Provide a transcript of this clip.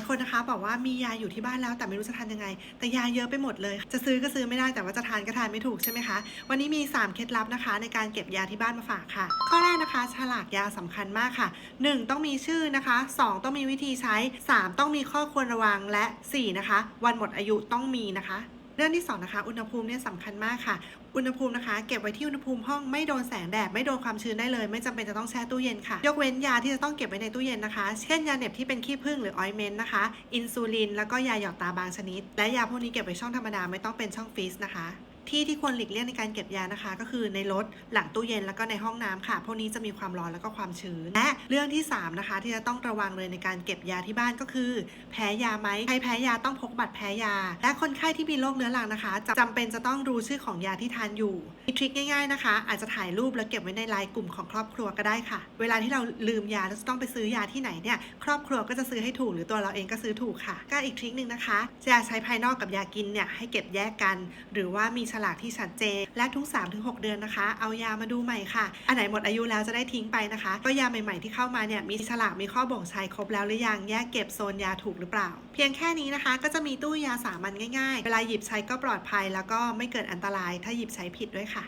ายคนนะคะบอกว่ามียาอยู่ที่บ้านแล้วแต่ไม่รู้จะทานยังไง แต่ยาเยอะไปหมดเลย จะซื้อก็ซื้อไม่ได้แต่ว่าจะทานก็ทานไม่ถูกใช่ไหมคะ วันนี้มี 3 เคล็ดลับนะคะ ในการเก็บยาที่บ้านมาฝากค่ะ ข้อแรกนะคะฉลากยาสำคัญมากค่ะ 1 ต้องมีชื่อนะคะ 2 ต้องมีวิธีใช้ 3 ต้องมีข้อควรระวังและ 4 นะคะ วันหมดอายุต้องมีนะคะ รื่องที่2นะคะอุณหภูมิเนี่ยสำคัญมากค่ะ อุณหภูมินะคะ เก็บไว้ที่อุณหภูมิห้องไม่โดนแสงแดดไม่โดนความชื้นได้เลย ไม่จำเป็นจะต้องแช่ตู้เย็นค่ะ ยกเว้นยาที่จะต้องเก็บไว้ในตู้เย็นนะคะ เช่นยาเหน็บที่เป็นขี้ผึ้งหรือออยเมนต์นะคะ อินซูลิน แล้วก็ยาหยอดตาบางชนิด และยาพวกนี้เก็บไว้ช่องธรรมดาไม่ต้องเป็นช่องฟรีซนะคะ ที่ที่ควรหลีกเลี่ยงในการเก็บยานะคะ ก็คือในรถหลังตู้เย็นแล้วก็ในห้องน้ำค่ะ พวกนี้จะมีความร้อนแล้วก็ความชื้น และเรื่องที่ 3 นะคะ ที่จะต้องระวังเลยในการเก็บยาที่บ้านก็คือ แพ้ยาไหมใครแพ้ยาต้องพกบัตรแพ้ยา และคนไข้ที่มีโรคเรื้อรังนะคะจะจำเป็นจะต้องรู้ชื่อของยาที่ทานอยู่มีทริคง่ายๆนะคะ อาจจะถ่ายรูปแล้วเก็บไว้ในไลน์กลุ่มของครอบครัวก็ได้ค่ะ เวลาที่เราลืมยาแล้วจะต้องไปซื้อยาที่ไหนเนี่ยครอบครัวก็จะซื้อให้ถูกหรือตัวเราเองก็ซื้อถูกค่ะก็อีกทริคหนึ่งนะคะยาใช้ภายนอกกับยากินเนี่ยให้เก็บแยกกัน หรือว่ามีฉลากที่ชัดเจน และทุก 3-6 เดือนนะคะ เอายามาดูใหม่ค่ะ อันไหนหมดอายุแล้วจะได้ทิ้งไปนะคะ ก็ยาใหม่ๆที่เข้ามาเนี่ยมีฉลากมีข้อบ่งชัยครบแล้วหรือยังแยกเก็บโซนยาถูกหรือเปล่า เพียงแค่นี้นะคะ ก็จะมีตู้ยาสามัญง่ายๆ เวลาหยิบใช้ก็ปลอดภัย แล้วก็ไม่เกิดอันตราย ถ้าหยิบใช้ผิดด้วยค่ะ